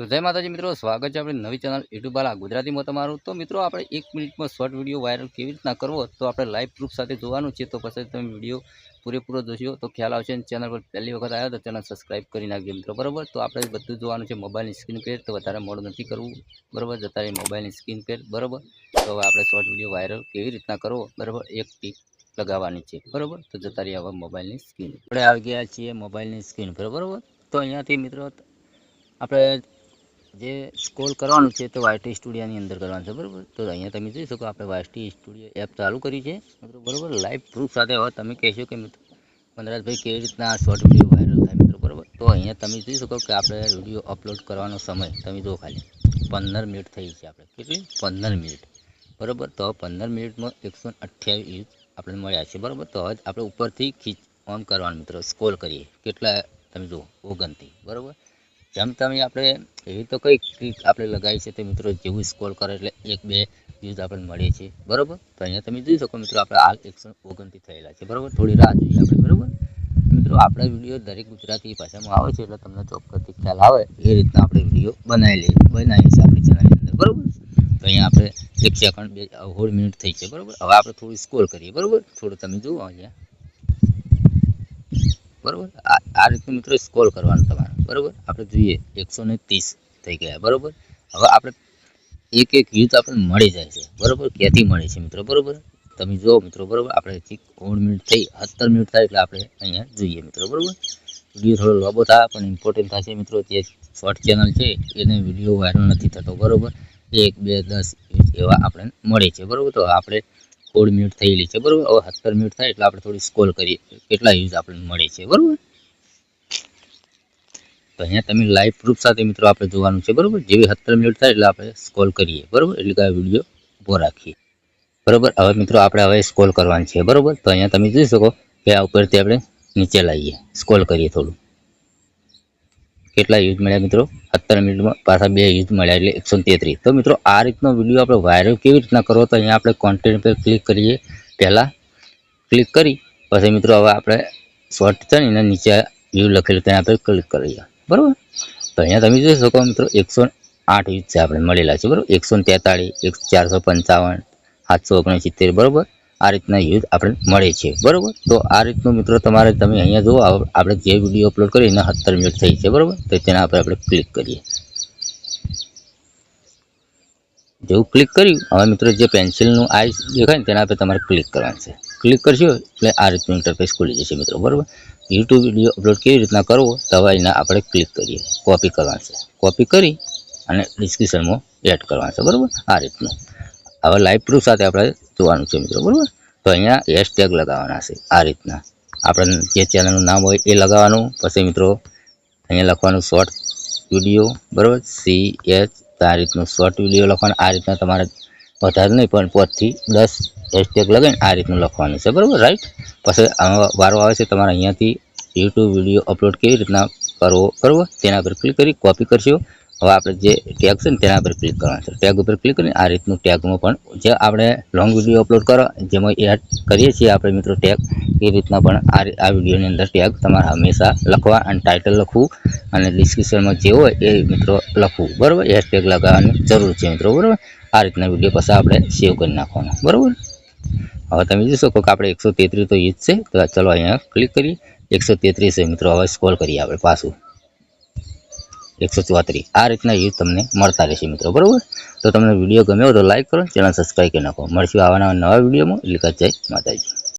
તો જય માતાજી મિત્રો, સ્વાગત છે આપણી નવી ચેનલ યુટ્યુબ વાળા ગુજરાતીમાં તમારું. તો મિત્રો, આપણે એક મિનિટમાં શોર્ટ વીડિયો વાયરલ કેવી રીતના કરવો, તો આપણે લાઈવ પ્રૂફ સાથે જોવાનું છે, તો પછી તમે વીડિયો પૂરેપૂરો જોશો. તો ખ્યાલ આવશે અને ચેનલ પર પહેલી વખત આવ્યો તો ચેનલ સબસ્ક્રાઈબ કરી નાખજો મિત્રો, બરાબર? તો આપણે બધું જોવાનું છે મોબાઈલની સ્ક્રીન પેર, તો વધારે મોડું નથી કરવું, બરાબર? જતા રહી મોબાઈલની સ્ક્રીન પેર, બરાબર? તો હવે આપણે શોર્ટ વીડિયો વાયરલ કેવી રીતના કરવો, બરાબર? એક ટીક લગાવવાની છે, બરાબર? તો જતા રહી હવે મોબાઈલની સ્ક્રીન આપણે આવી ગયા છીએ મોબાઈલની સ્ક્રીન બરાબર? તો અહીંયાથી મિત્રો, આપણે જે સ્કોલ કરવાનું છે તો વાયટી સ્ટુડિયોની અંદર કરવાનું છે, બરાબર? તો અહીંયા તમે જોઈ શકો આપણે વાયટી સ્ટુડિયો એપ ચાલુ કરી છે, મિત્રો, બરાબર? લાઈવ પ્રૂફ સાથે હવે તમે કહેશો કે મિત્રો વનરાજભાઈ કેવી રીતના શોર્ટ વીડિયો વાયરલ થાય, મિત્રો, બરાબર? તો અહીંયા તમે જોઈ શકો કે આપણે વીડિયો અપલોડ કરવાનો સમય, તમે જો ખાલી, પંદર મિનિટ થઈ છે આપણે, કેટલી? પંદર મિનિટ, બરાબર? તો પંદર મિનિટમાં એકસો અઠ્યાવીસ વ્યૂઝ આપણે મળ્યા છે, બરાબર? તો હવે આપણે ઉપરથી ખીચ ઓન કરવાનું, મિત્રો સ્કોલ કરીએ, કેટલા, તમે જુઓ ઓગણથી બરાબર? જેમ તમે આપણે એવી તો કઈ ટ્રીક આપણે લગાવી છે તે મિત્રો જેવું સ્કોલ કરે એટલે એક બે વ્યૂઝ આપણને મળે છે. બરાબર? તો અહીંયા તમે જોઈ શકો મિત્રો આપણે હાલ એકસો ઓગણથી થયેલા છે. બરાબર? થોડી રાહ જોઈએ આપણે. બરાબર? મિત્રો આપણા વીડિયો દરેક ગુજરાતી ભાષામાં આવે છે એટલે તમને ચોક્કસથી ખ્યાલ આવે એ રીતના આપણે વીડિયો બનાવી લઈએ. બનાવીએ છીએ આપણી ચેનલની અંદર. બરાબર? તો અહીંયા આપણે એક સેકન્ડ બે હોળ મિનિટ થઈ છે. બરાબર? હવે આપણે થોડું સ્કોર કરીએ. બરાબર? થોડું તમે જુઓ અહીંયા. બરાબર? આ આ રીતનું મિત્રો સ્કોર કરવાનું તમારે. બરાબર? આપણે જોઈએ, એકસો ને ત્રીસ થઈ ગયા, બરાબર? હવે આપણે એક એક યુદ્ધ આપણને મળી જાય છે, બરાબર? ક્યાંથી મળે છે મિત્રો, બરાબર? તમે જુઓ મિત્રો, બરાબર? આપણે હજી ઓળ મિનિટ થઈ, સત્તર મિનિટ થાય એટલે આપણે અહીંયા જોઈએ મિત્રો, બરાબર? વીડિયો થોડો લાંબો થાય પણ ઇમ્પોર્ટન્ટ થશે મિત્રો, જે શોર્ટ ચેનલ છે, એને વીડિયો વાયરલ નથી થતો, બરાબર? એક, બે, દસ એવા આપણે મળે છે, બરાબર? તો આપણે સોળ મિનિટ થયેલી છે, બરાબર? હવે સત્તર મિનિટ થાય એટલે આપણે થોડી સ્કોલ કરીએ, કેટલા યુઝ આપણને મળે છે, બરાબર? તો અહીંયા તમે લાઈવ પ્રૂફ સાથે મિત્રો આપણે જોવાનું છે, બરાબર? જેવી સત્તર મિનિટ થાય એટલે આપણે સ્કોલ કરીએ, બરાબર? એટલે કે આ વીડિયો ઊભો રાખીએ. બરાબર? હવે મિત્રો આપણે હવે સ્કોલ કરવાની છે, બરાબર? તો અહીંયા તમે જોઈ શકો કે આ ઉપરથી આપણે નીચે લાવીએ. સ્કોલ કરીએ થોડું. કેટલા યુઝ મળ્યા મિત્રો? સત્તર મિનિટમાં પાછા બે યુઝ મળ્યા એટલે એકસો તેત્રીસ. તો મિત્રો આ રીતનો વીડિયો આપણે વાયરલ કેવી રીતના કરવો તો અહીંયા આપણે કોન્ટેન્ટ પર ક્લિક કરીએ. પહેલાં ક્લિક કરી, પછી મિત્રો હવે આપણે શોર્ટ છે ને નીચે વ્યૂ લખેલું, ત્યાં આપણે ક્લિક કરીએ. બરાબર? તો અહીંયા તમે જોઈ શકો મિત્રો, એકસો આઠ યુઝ છે આપણે મળેલા છે, બરાબર? એકસો તેતાળીસ એક ચારસો પંચાવન, સાતસો ઓગણસિત્તેર, બરાબર? આ રીતના યુઝ આપણે મળે છે, બરાબર? તો આ રીતનું મિત્રો તમારે તમે અહીંયા જુઓ આપણે જે વીડિયો અપલોડ કરીએ એના સત્તર મિનિટ થઈ છે, બરાબર? તો તેના પર આપણે ક્લિક કરીએ. જેવું ક્લિક કર્યું, હવે મિત્રો જે પેન્સિલનું આઈ દેખાય ને તેના પર તમારે ક્લિક કરવાનું છે. ક્લિક કરશો એટલે આ રીતનું ઇન્ટરફેસ ખુલી જશે મિત્રો, બરાબર? યુટ્યુબ વીડિયો અપલોડ કેવી રીતના કરવો તવા એના આપણે ક્લિક કરીએ. કોપી કરવાનું છે. કોપી કરી અને ડિસ્ક્રિપ્શનમાં એડ કરવાનું છે. બરાબર? આ રીતનું. હવે લાઈવ પ્રૂફ સાથે આપણે જોવાનું છે મિત્રો. બરાબર? તો અહીંયા હેશટેગ લગાવવાના છે. આ રીતના. આપણે જે ચેનલનું નામ હોય એ લગાવવાનું. પછી મિત્રો અહીંયા લખવાનું શોર્ટ વીડિયો બરાબર? સી એચ આ રીતનું શોર્ટ વીડિયો લખવાનું. આ રીતના તમારે વધારે નહીં, પણ પાંચથી દસ હેશટેગ લગાવીને આ રીતનું લખવાનું છે. બરાબર રાઈટ પછી વારો આવે છે, તમારે અહીંયાથી યુટ્યુબ વીડિયો અપલોડ કેવી રીતના કરવો, બરાબર? તેના પર ક્લિક કરી કોપી કરશો. હવે આપણે જે ટેગ છે ને તેના પર ક્લિક કરવાનું છે. ટેગ ઉપર ક્લિક કરીને આ રીતનું ટેગમાં પણ જે આપણે લોંગ વીડિયો અપલોડ કરો, જેમાં એડ કરીએ છીએ આપણે મિત્રો ટેગ એ રીતના પણ આ આ વિડીયોની અંદર ટેગ તમારે હંમેશા લખવા અને ટાઇટલ લખવું અને ડિસ્ક્રિપ્શનમાં જે હોય એ મિત્રો લખવું. બરાબર? ટેગ લગાવવાની જરૂર છે મિત્રો, બરાબર? આ રીતના વીડિયો પછી આપણે સેવ કરી નાખવાનો. બરાબર? હવે તમે જોઈ શકો કે આપણે એકસો તેત્રીસ તો ઈ છે, તો ચલો અહીંયા ક્લિક કરીએ. એકસો તેત્રીસ મિત્રો, હવે સ્કોલ કરીએ આપણે પાછું. એકસો ચોત્રીસ. આ રીતના યુદ્ધ તમને મળતા રહેશે મિત્રો, બરાબર? તો તમને વીડિયો ગમ્યો તો લાઇક કરો, ચેનલ સબસ્ક્રાઈબ કરી નાખો. મળશું આવાના નવા વિડીયોમાં. એટલે જય માતાજી.